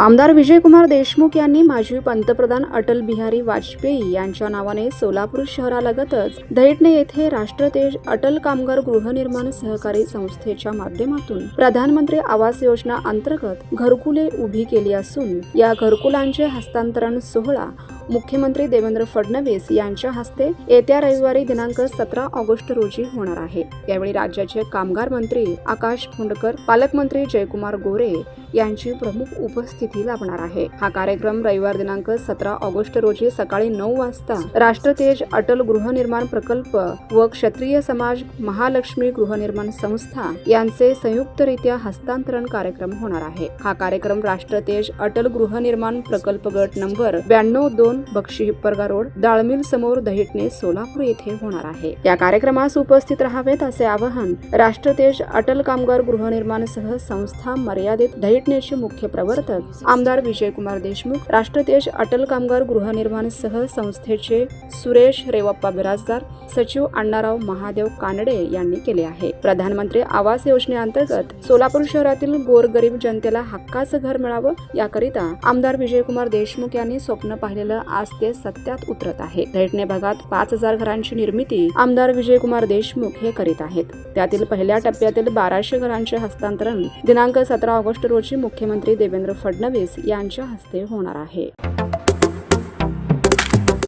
आमदार विजयकुमार देशमुख यांनी माजी पंतप्रधान अटल बिहारी वाजपेयी यांच्या नावाने सोलापूर शहरालगतच दैठणे येथे राष्ट्रतेज अटल कामगार गृहनिर्माण सहकारी संस्थेच्या माध्यमातून प्रधानमंत्री आवास योजना अंतर्गत घरकुले उभी केली असून या घरकुलांचे हस्तांतरण सोहळा मुख्यमंत्री देवेंद्र फडणवीस यांच्या हस्ते येत्या रविवारी दिनांक सतरा ऑगस्ट रोजी होणार आहे. यावेळी राज्याचे कामगार मंत्री आकाश फुंडकर पालकमंत्री जयकुमार गोरे यांची प्रमुख उपस्थिती लाभणार आहे. हा कार्यक्रम रविवार दिनांक सतरा ऑगस्ट रोजी सकाळी नऊ वाजता राष्ट्रतेज अटल गृहनिर्माण प्रकल्प व क्षत्रिय समाज महालक्ष्मी गृहनिर्माण संस्था यांचे संयुक्तरित्या हस्तांतरण कार्यक्रम होणार आहे. हा कार्यक्रम राष्ट्रतेज अटल गृहनिर्माण प्रकल्प गट नंबर ब्याण्णव दोन बक्षी हिप्परगा रोड दाळमिल समोर दहिटणे सोलापूर येथे होणार आहे. या कार्यक्रमास उपस्थित राहावेत असे आवाहन राष्ट्रतेज अटल कामगार गृहनिर्माण सह संस्था मर्यादित दहिटणेचे मुख्य प्रवर्तक आमदार विजयकुमार देशमुख राष्ट्रतेज अटल कामगार गृहनिर्माण सह संस्थेचे सुरेश रेवप्पा बिराजदार सचिव अण्णाराव महादेव कानडे यांनी केले आहे. प्रधानमंत्री आवास योजनेअंतर्गत सोलापूर शहरातील गोरगरीब जनतेला हक्काचं घर मिळावं याकरिता आमदार विजयकुमार देशमुख यांनी स्वप्न पाहिलेलं आज ते सत्यात उतरत आहे दैठणे भागात पाच हजार घरांची निर्मिती आमदार विजयकुमार देशमुख हे करीत आहेत. त्यातील पहिल्या टप्प्यातील बाराशे घरांचे हस्तांतरण दिनांक सतरा ऑगस्ट रोजी मुख्यमंत्री देवेंद्र फडणवीस यांच्या हस्ते होणार आहे.